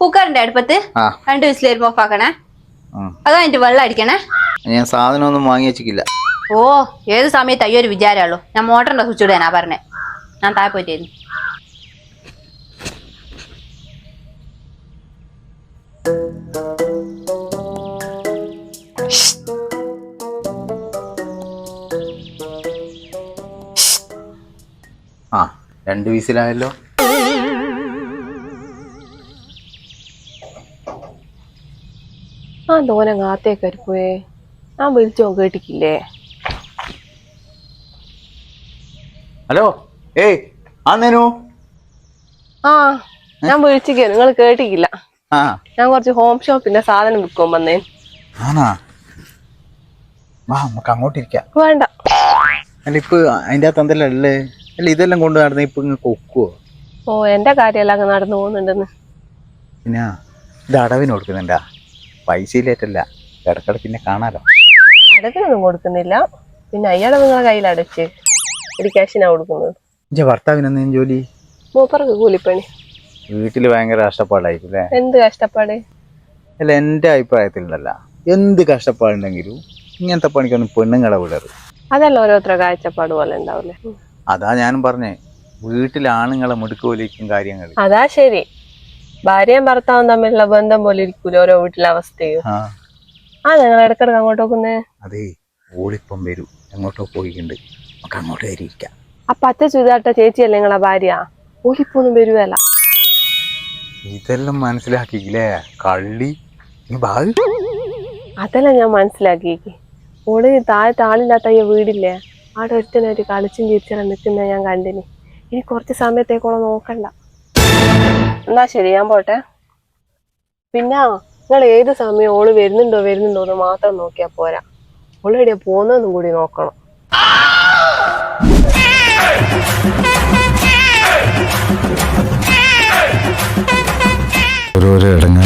കുക്കറിന്റെ അടുപ്പത്ത് ആ. രണ്ട് വിസിൽ വരുമ്പോ ഓഫ് ആക്കണേ. ഉം. അത് കഴിഞ്ഞിട്ട് വെള്ളം അടിക്കണേ? ഞാൻ സാധനം ഒന്നും വാങ്ങി വെച്ചിട്ടില്ല. ഓ ഏത് സമയത്ത് അയ്യോ ഒരു വിചാരമുള്ളൂ? ഞാൻ മോട്ടറിന്റെ സ്വിച്ച് ഇടാനാ പറഞ്ഞേ. ഞാൻ താഴെ പോയിട്ടായിരുന്നു ആ രണ്ട് വീസിലായല്ലോ. ആ തോനെ കാത്തേക്കാരി പോയേ ഞാൻ വിളിച്ചോ കേട്ടിക്കില്ലേ ഹലോ ഏയ് അന്നേനു ആ ഞാൻ വിളിച്ചിക്കേ നിങ്ങൾ കേട്ടിക്കില്ല ആ. ഞാൻ കുറച്ച് ഹോം ഷോപ്പിന്റെ സാധനം വിൽക്കാൻ വന്നേ. ആണാ? വാ നമുക്ക് അങ്ങോട്ടിരിക്കാം വേണ്ട. അല്ല ഇപ്പൊ അതിന്റെ അകത്ത് എന്തെല്ലാം ഉള്ളേ? അല്ല ഇതെല്ലാം കൊണ്ട് നടന്ന ഇപ്പൊ ഇങ്ങ് ഒക്കുവോ ഓ എന്റെ കാര്യമെല്ലാം അങ്ങ് നടന്നു പോകുന്നുണ്ടെന്ന്. പിന്നെ ഇത് അടവിന് കൊടുക്കുന്നുണ്ടാ? പൈസ ഇല്ലേറ്റല്ല ഇടക്കിടക്ക് പിന്നെ കാണാലോ. അടവിനൊന്നും കൊടുക്കുന്നില്ല. പിന്നെ അയാളെ നിങ്ങളെ കയ്യിൽ അടച്ച് ഒരു ക്യാഷിനാ കൊടുക്കുന്നത്. എന്റെ ഭർത്താവിന് ജോലി? മൂപ്പർക്ക് കൂലിപ്പണി. വീട്ടിൽ ഭയങ്കര കഷ്ടപ്പാടായിരിക്കും അല്ലേ എന്ത് കഷ്ടപ്പാട്? അല്ല എന്റെ അഭിപ്രായത്തിലുണ്ടല്ല. എന്ത് കഷ്ടപ്പാടുണ്ടെങ്കിലും ഇങ്ങനത്തെ പണിക്കൊന്നും പെണ്ണുങ്ങളെ വിടരുത്. അതല്ല ഓരോരുത്തരുടെ കാഴ്ചപ്പാട് പോലെ ഉണ്ടാവില്ലേ? അതാ ഞാനും പറഞ്ഞേ. വീട്ടിൽ ആണുങ്ങളെ മുടുക്കോലിക്കും കാര്യങ്ങൾ. അതാ ശരി. ഭാര്യയും ഭർത്താവും തമ്മിലുള്ള ബന്ധം പോലെ ഇരിക്കൂല ഓരോ വീട്ടിലെ അവസ്ഥയും. ആ. ഞങ്ങൾ ഇടക്കിടക്ക് അങ്ങോട്ട് നോക്കുന്നേ? അതേ ഓളിപ്പം വരൂ. എങ്ങോട്ടോ പോയിട്ടുണ്ട് നമുക്ക് അങ്ങോട്ട് കയറിയിരിക്കാം ആ പച്ച ചേച്ചി ചേച്ചിയല്ലേ നിങ്ങളെ ഭാര്യ? ഓളിപ്പൊന്നും വരുവല്ല ഇതെല്ലാം മനസ്സിലാക്കിയില്ലേ? കള്ളി. അതെല്ലാം ഞാൻ മനസ്സിലാക്കിയേക്ക്. ഓൾ താഴെ ആളില്ലാത്ത ഈ വീടില്ലേ? അവിടെ ഒരുത്തനൊരു കളിച്ചും ചിരിച്ചെല്ലാം നിൽക്കുന്ന ഞാൻ കണ്ടിന്. ഇനി കുറച്ച് സമയത്തേക്കോളം നോക്കണ്ട. എന്നാ ശരി ഞാൻ പോട്ടെ. പിന്നെ നിങ്ങൾ ഏത് സമയം ഓൾ വരുന്നുണ്ടോ വരുന്നുണ്ടോ എന്ന് മാത്രം നോക്കിയാൽ പോരാ. ഓൾ എവിടെയാ പോകുന്നതെന്നും കൂടി നോക്കണം. ഓരോരോ ഇടങ്ങൾ